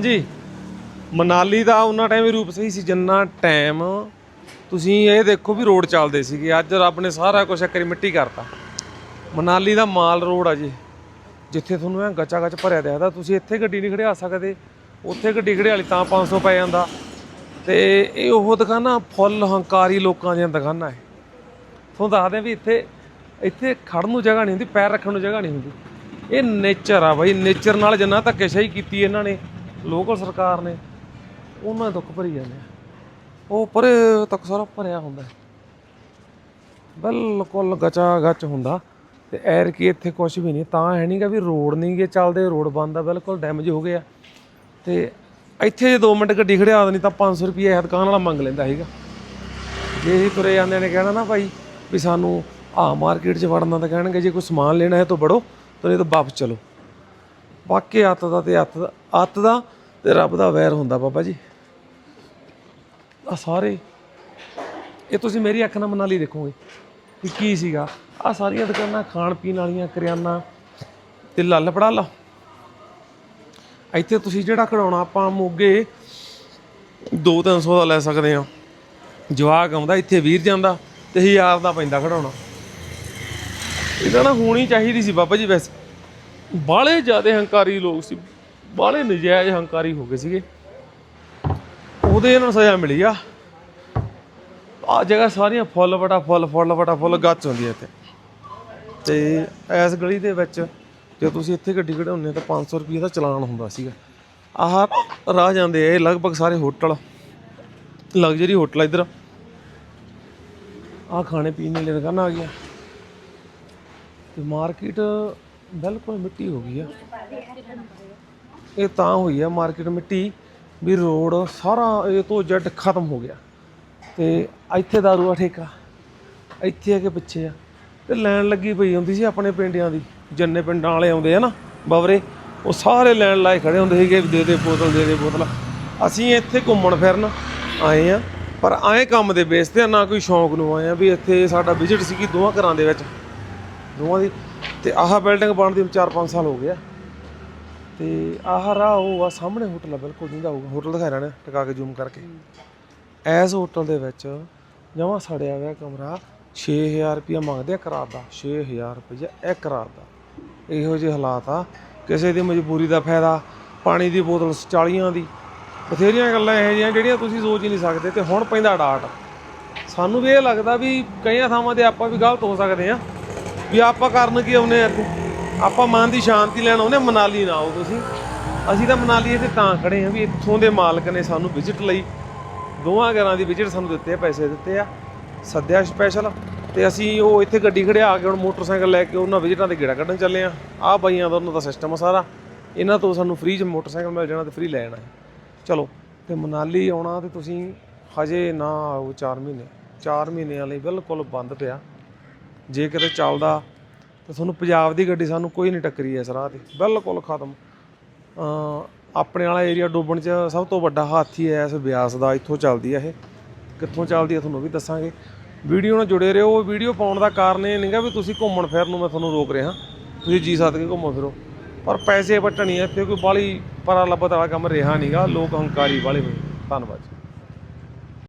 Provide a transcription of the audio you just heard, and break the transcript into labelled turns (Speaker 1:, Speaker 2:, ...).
Speaker 1: ਜੀ ਮਨਾਲੀ ਦਾ ਉਹਨਾਂ ਟਾਈਮ ਹੀ ਰੂਪ ਸਹੀ ਸੀ, ਜਿੰਨਾ ਟਾਈਮ ਤੁਸੀਂ ਇਹ ਦੇਖੋ ਵੀ ਰੋਡ ਚੱਲਦੇ ਸੀਗੇ। ਅੱਜ ਰੱਬ ਨੇ ਸਾਰਾ ਕੁਝ ਇੱਕ ਵਾਰੀ ਮਿੱਟੀ ਕਰਤਾ। ਮਨਾਲੀ ਦਾ ਮਾਲ ਰੋਡ ਆ ਜੀ, ਜਿੱਥੇ ਤੁਹਾਨੂੰ ਐ ਗੱਚਾ ਗੱਚ ਭਰਿਆ ਦਿਖਦਾ। ਤੁਸੀਂ ਇੱਥੇ ਗੱਡੀ ਨਹੀਂ ਖੜਿਆ ਸਕਦੇ, ਉੱਥੇ ਗੱਡੀ ਖੜਿਆ ਲਈ ਤਾਂ 500 ਪੈ ਜਾਂਦਾ। ਤੇ ਇਹ ਉਹ ਦੁਕਾਨਾਂ ਫੁੱਲ ਹੰਕਾਰੀ ਲੋਕਾਂ ਦੀਆਂ ਦੁਕਾਨਾਂ ਹੈ ਤੁਹਾਨੂੰ ਦੱਸਦੇ ਵੀ ਇੱਥੇ ਇੱਥੇ ਖੜਨ ਨੂੰ ਜਗ੍ਹਾ ਨਹੀਂ ਹੁੰਦੀ, ਪੈਰ ਰੱਖਣ ਨੂੰ ਜਗ੍ਹਾ ਨਹੀਂ ਹੁੰਦੀ। ਇਹ ਨੇਚਰ ਆ ਬਾਈ ਨੇਚਰ ਨਾਲ ਜਿੰਨਾ ਧੱਕੇਸ਼ਾਹੀ ਕੀਤੀ ਇਹਨਾਂ ਨੇ ਲੋਕਲ ਸਰਕਾਰ ਨੇ, ਉਹਨਾਂ ਦੇ ਦੁੱਖ ਭਰੀ ਜਾਂਦੇ ਆ। ਉਹ ਪਰੇ ਤੱਕ ਸਾਰਾ ਭਰਿਆ ਹੁੰਦਾ ਬਿਲਕੁਲ ਗਚਾ ਗਚ ਹੁੰਦਾ। ਤੇ ਐਰ ਕੀ ਇੱਥੇ ਕੁਝ ਵੀ ਨਹੀਂ, ਤਾਂ ਹੈ ਨਹੀਂਗਾ ਵੀ ਰੋਡ ਨਹੀਂ ਗੇ ਚੱਲਦੇ, ਰੋਡ ਬੰਦ ਆ, ਬਿਲਕੁਲ ਡੈਮੇਜ ਹੋ ਗਿਆ ਤੇ ਇੱਥੇ ਜੇ 2 ਮਿੰਟ ਗੱਡੀ ਖੜਿਆ ਦੇਣੀ ਤਾਂ 500 ਰੁਪਏ ਇਹ ਦੁਕਾਨ ਵਾਲਾ ਮੰਗ ਲੈਂਦਾ ਸੀਗਾ। ਜੇ ਇਹ ਤੁਰੇ ਜਾਂਦੇ ਨੇ ਕਹਿਣਾ ਨਾ ਭਾਈ ਵੀ ਸਾਨੂੰ ਆ ਮਾਰਕੀਟ 'ਚ ਵੜਨਾ ਤਾਂ ਕਹਿਣਗੇ, ਜੇ ਕੋਈ ਸਮਾਨ ਲੈਣਾ ਹੈ ਤਾਂ ਬੜੋ ਤਾਂ ਨਹੀਂ ਤਾਂ ਵਾਪਸ ਚਲੋ। ਬਾਕੀ ਅੱਤ ਦਾ ਤੇ ਅੱਤ ਦਾ ਅੱਤ ਦਾ ਤੇ ਰੱਬ ਦਾ ਵੈਰ ਹੁੰਦਾ ਬਾਬਾ ਜੀ। ਆ ਸਾਰੇ। ਇਹ ਤੁਸੀਂ ਮੇਰੀ ਅੱਖ ਨਾਲ ਮਨਾਲੀ ਦੇਖੋਗੇ ਕਿ ਕੀ ਸੀਗਾ। ਆ ਸਾਰੀਆਂ ਦੁਕਾਨਾਂ ਖਾਣ ਪੀਣ ਵਾਲੀਆਂ, ਕਰਿਆਨਾ ਤੇ ਲੱਲ ਪੜਾ ਲਾ ਇੱਥੇ ਤੁਸੀਂ ਜਿਹੜਾ ਕਢਾਉਣਾ ਆਪਾਂ ਮੋਗੇ 2-300 ਦਾ ਲੈ ਸਕਦੇ ਆ ਜਵਾਕ ਆਉਂਦਾ, ਇੱਥੇ ਵੀਰ ਜਾਂਦਾ ਤੇ 1000 ਦਾ ਪੈਂਦਾ ਖੜਾਉਣਾ ਇਹਦਾ ਨਾ ਹੋਣੀ ਚਾਹੀਦੀ ਸੀ ਬਾਬਾ ਜੀ ਵੈਸੇ। ਬਾਲੇ ਜ਼ਿਆਦੇ ਹੰਕਾਰੀ ਲੋਕ ਸੀ। ਬਾਲੇ ਨਜਾਇਜ਼ ਹੰਕਾਰੀ ਹੋ ਗਏ ਸੀਗੇ। ਉਹਦੇ ਇਹਨਾਂ ਨੂੰ ਸਜ਼ਾ ਮਿਲੀ ਆ। ਆ ਜਗ੍ਹਾ ਸਾਰੀਆਂ ਫੁੱਲ ਵਟਾ ਫੁੱਲ ਫੁੱਲ ਵਟਾ ਫੁੱਲ ਗੱਚ ਹੁੰਦੀ ਇੱਥੇ। ਤੇ ਇਸ ਗਲੀ ਦੇ ਵਿੱਚ ਜੇ ਤੁਸੀਂ ਇੱਥੇ ਗੱਡੀ ਕਢਾਉਂਦੇ ਤਾਂ 500 ਰੁਪਏ ਦਾ ਚਲਾਨ ਹੁੰਦਾ ਸੀਗਾ। ਆਹ ਰਾਹ ਜਾਂਦੇ ਆ, ਇਹ ਲਗਭਗ ਸਾਰੇ ਹੋਟਲ, ਲਗਜ਼ਰੀ ਹੋਟਲ ਆ ਇੱਧਰ। ਆ ਖਾਣੇ ਪੀਣ ਵਾਲੀ ਦੁਕਾਨਾਂ ਆ ਗਈਆਂ। ਤੇ ਮਾਰਕੀਟ ਬਿਲਕੁਲ ਮਿੱਟੀ ਹੋ ਗਈ ਆ। ਇਹ ਤਾਂ ਹੋਈ ਆ ਮਾਰਕੀਟ ਮਿੱਟੀ ਵੀ ਰੋਡ ਸਾਰਾ ਇਹ ਤੋਂ ਜੱਟ ਖਤਮ ਹੋ ਗਿਆ। ਤੇ ਇੱਥੇ ਦਾਰੂ ਆ ਠੇਕਾ, ਇੱਥੇ ਆ ਕੇ ਪਿੱਛੇ ਆ। ਤੇ ਲੈਣ ਲੱਗੀ ਪਈ ਹੁੰਦੀ ਸੀ ਆਪਣੇ ਪਿੰਡਿਆਂ ਦੀ, ਜਿੰਨੇ ਪਿੰਡਾਂ ਵਾਲੇ ਆਉਂਦੇ ਆ ਨਾ ਬਵਰੇ, ਉਹ ਸਾਰੇ ਲੈਣ ਲਾਏ ਖੜੇ ਹੁੰਦੇ ਸੀਗੇ ਵੀ ਦੇ ਦੇ ਬੋਤਲ, ਦੇ ਦੇ ਬੋਤਲ। ਅਸੀਂ ਇੱਥੇ ਘੁੰਮਣ ਫਿਰਨ ਆਏ ਆ, ਪਰ ਆਏ ਕੰਮ ਦੇ ਬੇਸ ਤੇ ਨਾ ਕੋਈ ਸ਼ੌਂਕ ਨੂੰ ਆਏ ਆ ਵੀ ਇੱਥੇ ਸਾਡਾ ਵਿਜ਼ਿਟ ਸੀਗੀ ਦੋਵਾਂ ਘਰਾਂ ਦੇ ਵਿੱਚ। ਦੋਵਾਂ ਦੀ ਤੇ ਆਹ ਬਿਲਡਿੰਗ ਬਣਦੀ ਨੂੰ 4-5 ਸਾਲ ਹੋ ਗਿਆ ਤੇ ਆਹ ਰਾਹ ਉਹ ਆ ਸਾਹਮਣੇ ਹੋਟਲ ਆ, ਬਿਲਕੁਲ ਜਿੰਦਾ ਹੋਊਗਾ। ਹੋਟਲ ਦਿਖਾ ਰਹੇ ਨੇ, ਟਿਕਾ ਕੇ ਜ਼ੂਮ ਕਰਕੇ। ਐਸ ਹੋਟਲ ਦੇ ਵਿੱਚ ਜਮਾ ਸੜਿਆ ਹੋਇਆ ਕਮਰਾ 6000 ਰੁਪਇਆ ਮੰਗਦੇ ਆ ਕਰਾਰ ਦਾ 6000 ਰੁਪਇਆ ਇਹ ਕਰਾਰ ਦਾ। ਇਹੋ ਜਿਹੇ ਹਾਲਾਤ ਆ। ਕਿਸੇ ਦੀ ਮਜਬੂਰੀ ਦਾ ਫਾਇਦਾ, ਪਾਣੀ ਦੀ ਬੋਤਲ 40 ਦੀ। ਬਥੇਰੀਆਂ ਗੱਲਾਂ ਇਹੋ ਜਿਹੀਆਂ ਜਿਹੜੀਆਂ ਤੁਸੀਂ ਸੋਚ ਹੀ ਨਹੀਂ ਸਕਦੇ ਤੇ ਹੁਣ ਪੈਂਦਾ ਡਾਟ। ਸਾਨੂੰ ਵੀ ਇਹ ਲੱਗਦਾ ਵੀ ਕਈਆਂ ਥਾਵਾਂ ਤੇ ਆਪਾਂ ਵੀ ਗਲਤ ਹੋ ਸਕਦੇ ਆ। ਵੀ ਆਪਾਂ ਕਰਨ ਕੀ ਆਉਨੇ ਆ ਇੱਥੇ? ਆਪਾਂ ਮਨ ਦੀ ਸ਼ਾਂਤੀ ਲੈਣ ਆਉਂਦੇ ਆ, ਮਨਾਲੀ ਨਾ ਆਓ ਤੁਸੀਂ। ਅਸੀਂ ਤਾਂ ਮਨਾਲੀ ਇੱਥੇ ਤਾਂ ਖੜੇ ਆ ਵੀ ਇੱਥੋਂ ਦੇ ਮਾਲਕ ਨੇ ਸਾਨੂੰ ਵਿਜ਼ਿਟ ਲਈ। ਦੋਵਾਂ ਘਰਾਂ ਦੀ ਵਿਜ਼ਿਟ ਸਾਨੂੰ ਦਿੱਤੇ ਆ ਪੈਸੇ ਦਿੱਤੇ ਆ। ਸੱਦਿਆ ਸਪੈਸ਼ਲ ਤੇ ਅਸੀਂ ਉਹ ਇੱਥੇ ਗੱਡੀ ਖੜਿਆ ਕੇ ਹੁਣ ਮੋਟਰਸਾਈਕਲ ਲੈ ਕੇ ਉਹਨਾਂ ਵਿਜ਼ਿਟਾਂ 'ਤੇ ਗੇੜਾ ਕੱਢਣ ਚੱਲੇ ਆ। ਆ ਬਾਈਆਂ ਦਾ ਉਹਨਾਂ ਦਾ ਸਿਸਟਮ ਆ ਸਾਰਾ। ਇਹਨਾਂ ਤੋਂ ਸਾਨੂੰ ਫ੍ਰੀ ਚ ਮੋਟਰਸਾਈਕਲ ਮਿਲ ਜਾਣਾ ਤੇ ਫ੍ਰੀ ਲੈ ਜਾਣਾ ਚਲੋ ਤੇ ਮਨਾਲੀ ਆਉਣਾ ਤੇ ਤੁਸੀਂ ਹਜੇ ਨਾ ਆਓ 4 ਮਹੀਨੇ। 4 ਮਹੀਨਿਆਂ ਲਈ ਬਿਲਕੁਲ ਬੰਦ ਪਿਆ। ਜੇ ਕਿਤੇ ਚੱਲਦਾ ਤਾਂ ਤੁਹਾਨੂੰ ਪੰਜਾਬ ਦੀ ਗੱਡੀ ਸਾਨੂੰ ਕੋਈ ਨਹੀਂ ਟੱਕਰੀ ਇਸ ਰਾਹ ਤੇ ਬਿਲਕੁਲ ਖਤਮ। ਆਪਣੇ ਵਾਲਾ ਏਰੀਆ ਡੋਬਣ ਚ ਸਭ ਤੋਂ ਵੱਡਾ ਹਾਥੀ ਹੈ ਇਸ ਬਿਆਸ ਦਾ, ਇੱਥੋਂ ਚੱਲਦੀ ਹੈ ਇਹ। ਕਿੱਥੋਂ ਚੱਲਦੀ ਹੈ ਤੁਹਾਨੂੰ ਵੀ ਦੱਸਾਂਗੇ। ਵੀਡੀਓ ਨਾਲ ਜੁੜੇ ਰਹੋ ਵੀਡੀਓ ਪਾਉਣ ਦਾ ਕਾਰਨ ਇਹ ਨਹੀਂਗਾ ਵੀ ਤੁਸੀਂ ਘੁੰਮਣ ਫਿਰਨ ਨੂੰ ਮੈਂ ਤੁਹਾਨੂੰ ਰੋਕ ਰਿਹਾ। ਤੁਸੀਂ ਜੀ ਸੱਦ ਕੇ ਘੁੰਮੋ ਫਿਰੋ। ਪਰ ਪੈਸੇ ਵੱਟਣੀ ਹੈ ਇੱਥੇ ਕੋਈ ਬਾਲੀ ਪਰਾ ਲੱਭਤ ਵਾਲਾ ਕੰਮ ਰਿਹਾ ਨਹੀਂਗਾ ਲੋਕ ਹੰਕਾਰੀ ਵਾਲੇ ਹੋਏ। ਧੰਨਵਾਦ ਜੀ।